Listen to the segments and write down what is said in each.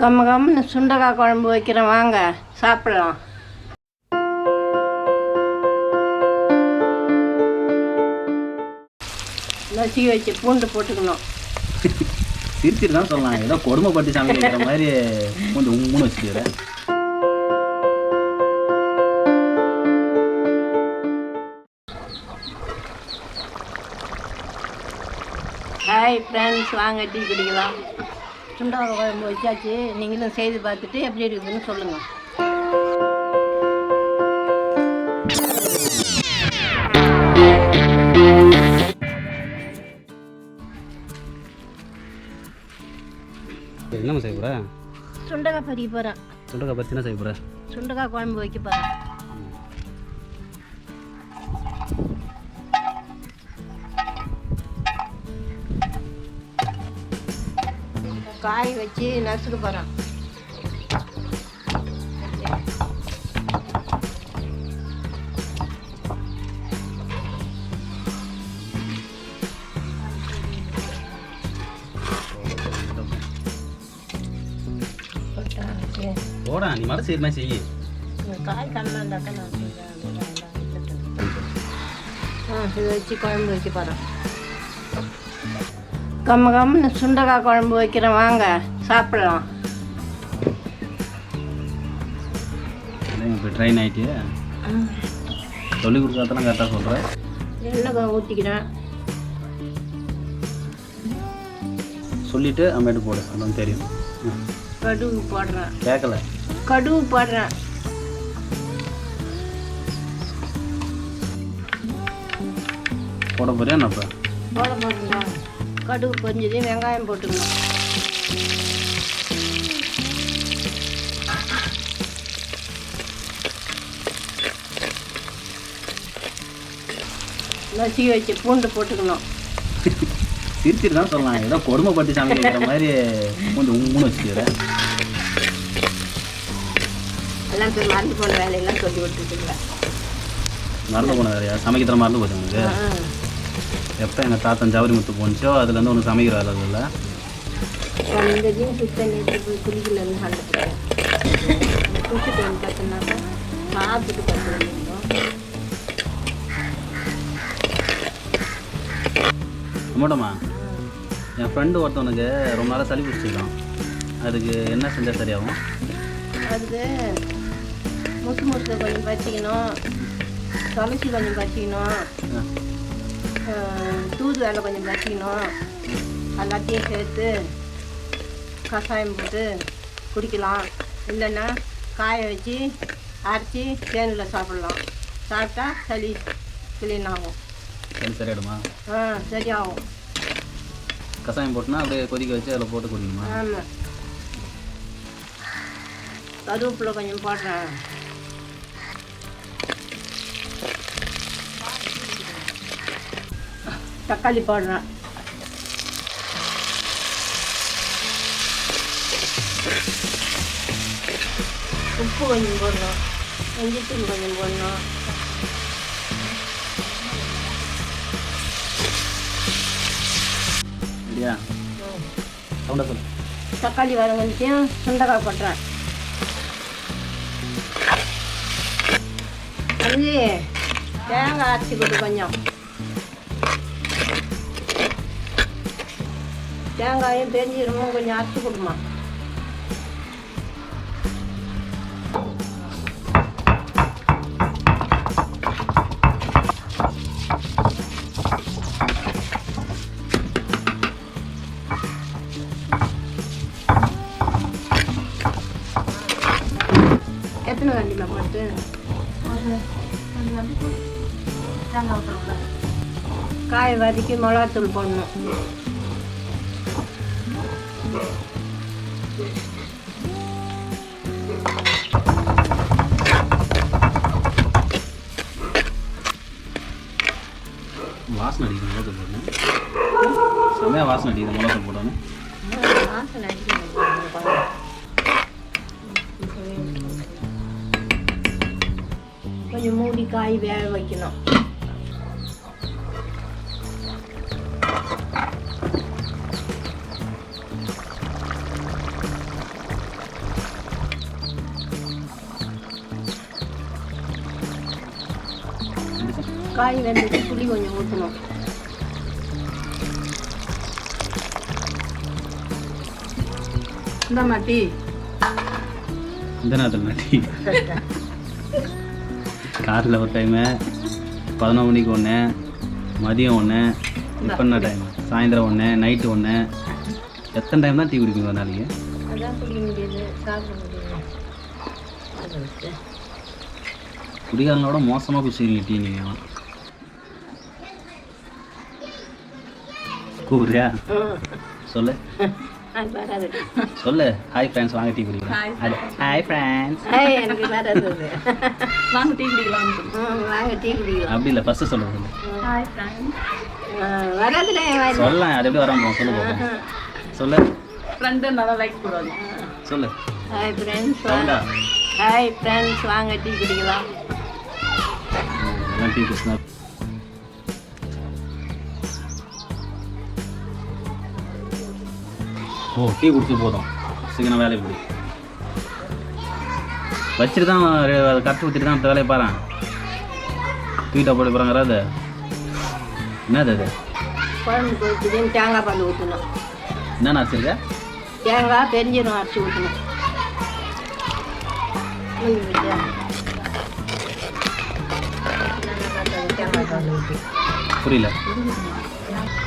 கம்ம கம்முன்னு சுண்டக்காய் குழம்பு வைக்கிறேன் வாங்க சாப்பிடலாம். நசுக்கி வச்சு பூண்டு போட்டுக்கணும். சிரிச்சிட்டு தான் சொல்லலாம் ஏதோ கொடுமைப்பட்டு சமையல் வைக்கிற மாதிரி கொஞ்சம் உம்முன்னு வச்சுக்கிறேன் ஹாய் ஃப்ரெண்ட்ஸ் வாங்க டீ குடிக்கலாம். சுண்டக்காய் குழம்பு வச்சாச்சு. நீங்களும் செய்து பார்த்துட்டு எப்படி இருக்குதுன்னு சொல்லுங்கள் என்னம்மா செய்ய போகிற சுண்டக்காய் பறிக்க போகிறேன் சுண்டக்காய் பற்றி என்ன செய்ய போகிற சுண்டக்காய் குழம்பு வைக்க போகிறேன் காய் வச்சு நசுக்க போகிறேன் போடா நீ மட்டும் மாதிரி செய்யி. காய் கண்ணாண்டாக்க நான் ஆ இதை வச்சு குழம்பு வைக்க போகிறேன் கம்ம கம்முன்னு சுண்டக்காய் குழம்பு வைக்கிறேன் வாங்க சாப்பிடலாம். இப்போ ட்ரெயின் ஆகிட்டு சொல்லி கொடுக்காதெல்லாம் கரெக்டாக சொல்கிறேன் எண்ணெய் ஊற்றிக்கிறேன் சொல்லிவிட்டு அம்மேட்டு போடு அதான் தெரியும். கடுகு போடுறேன். கேட்கல கடுகு போடுறேன். போட போறியா இப்போ? போட போடுறா கடுகு பொரிஞ்சது வெங்காயம் போட்டுக்கணும். நசுக்கி வச்சு பூண்டு போட்டுக்கணும். சிரிச்சிட்டு தான் சொல்லலாம். ஏதோ கொடுமைப்பட்டு சமையல் வைக்கிற மாதிரி கொஞ்சம் உம்முன்னு வச்சுக்கிறேன் எல்லாம் போய் மறந்து போன வேலையெல்லாம் சொல்லி விட்டுட்டுங்க மறந்து போன வேலையா? சமைக்கிற மறந்து போச்சு உனக்கு எப்போ எங்கள் தாத்தன் ஜவரி முத்து போனுச்சோ அதுலேருந்து உனக்கு சமைக்கிற வேலை இல்லை ஜீன் சுத்தம் நேற்று குளிக்கலன்னு கண்டுக்கிறேன் பார்த்தோம்னாக்கா பார்த்துருந்தோம் என் ஃப்ரெண்டு ஒருத்தவனுக்கு ரொம்ப நாளாக சளி பிடிச்சிருக்கான். அதுக்கு என்ன செஞ்சால் சரியாகும்? அதுக்கு முசு முசை கொஞ்சம் பச்சிக்கணும் துளசி கொஞ்சம் பச்சிக்கணும் தூது வேலை கொஞ்சம் பச்சிக்கணும் எல்லாத்தையும் சேர்த்து கஷாயம் போட்டு குடிக்கலாம். இல்லைன்னா காய வச்சு அரைச்சி தேனில் சாப்பிட்லாம். சாப்பிட்டா சளி கிளீன் ஆகும். சரி சரியாயிடுமா? ஆ சரியாகும். கசாயம் போட்டுனா அப்படியே கொதிக்க வச்சு அதில் போட்டு குடிக்கணுமா? ஆமாம் கருவேப்பிலை கொஞ்சம் போடுறேன். தக்காளி போடுறேன். உப்பு கொஞ்சம் போடணும். மஞ்சத்தூள் கொஞ்சம் போடணும். தக்காளி வரங்கத்தையும் சுண்டக்காய் போட்டுறேன். அஞ்சு தேங்காய் அரைச்சி கொடு கொஞ்சம். தேங்காயும் பெருஞ்சீரமும் கொஞ்சம் அரைச்சி கொடுமா. எத்தனை வண்டியில் போட்டு? காய வதக்கி மிளகாத்தூள் போடணும். வாசனை அடிக்குது மிளகு போடணும் செம்மையாக வாசனை அடிக்குது மிளகு போடணும் கொஞ்சம் மூடி காய் வேக வைக்கணும். காய் வெந்துட்டு புளி கொஞ்சம் ஊற்றணும் இந்த மாட்டி இந்த நேரத்தில் காரில் ஒரு டைமு பதினொரு மணிக்கு ஒன்று மதியம் ஒன்று இப்போ என்ன டைம் சாயந்தரம் ஒன்று நைட்டு ஒன்று எத்தனை டைம் தான் டீ குடிப்பீங்க ஒரு நாளைக்கு? அதான் குடிக்க முடியுது சாப்பிட முடியுது. அதை வச்சு குடிகாரங்களோட மோசமாக குடிச்சிருக்கீங்க டீ நீங்கள் கூப்பிடுறியா? சொல்லு. சொல்லு. ஹாய் ஃப்ரெண்ட்ஸ் வாங்க டீ குடிக்கலாம். ஹாய் ஃப்ரெண்ட்ஸ் எனக்கு வராது. வாங்க டீ குடிக்கலாம். வாங்க டீ குடிக்கலாம். அப்படி இல்லை ஃபஸ்ட்டு சொல்லு ஹாய் ஃப்ரெண்ட்ஸ் வராதுல. சொல்லலாம் அது எப்படி வராமல் சொல்லு பார்ப்போம் சொல்லு. ஃப்ரெண்டு நல்லா லைக் போடுவாங்க. சொல்லு. ஹாய் ஃப்ரெண்ட்ஸ் சவுண்டா ஹாய் ஃப்ரெண்ட்ஸ் வாங்க டீ குடிக்கலாம். எல்லாம் டீ குடிச்சுனா ஓ டீ குடிச்சு போதும். சீக்கிரம் வேலையை போய் வச்சுட்டு தான் அதை கட்டு ஊற்றிட்டு தான் வேலையை பாறேன் தூக்கிட்டா போட்டு போகிறாங்க அது என்னது அது? குழம்பு தேங்காய் பால் ஊற்றணும் என்னென்ன வச்சுருக்க தேங்காய் பெருஞ்சீரம் அரைச்சி ஊற்றணும் புரியல.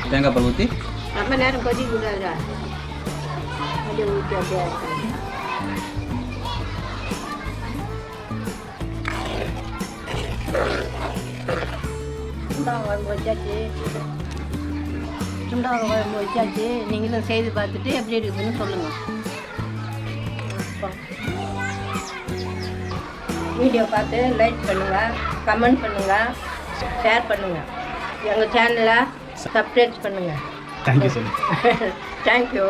தேங்காய் பால் ஊற்றி ரொம்ப நேரம் கொதிக்க கூடாதா அப்படியே ஊற்றி அப்படியே அரைக்கணும். சுண்டா குழம்பு வச்சாச்சு சுண்டா குழம்பு வச்சாச்சு நீங்களும் செய்து பார்த்துட்டு எப்படி இருக்குதுன்னு சொல்லுங்கள் வீடியோ பார்த்து லைக் பண்ணுங்கள் கமெண்ட் பண்ணுங்கள் ஷேர் பண்ணுங்கள் எங்கள் சேனலை சப்ஸ்கிரைப் பண்ணுங்கள் தேங்க்யூ தேங்க்யூ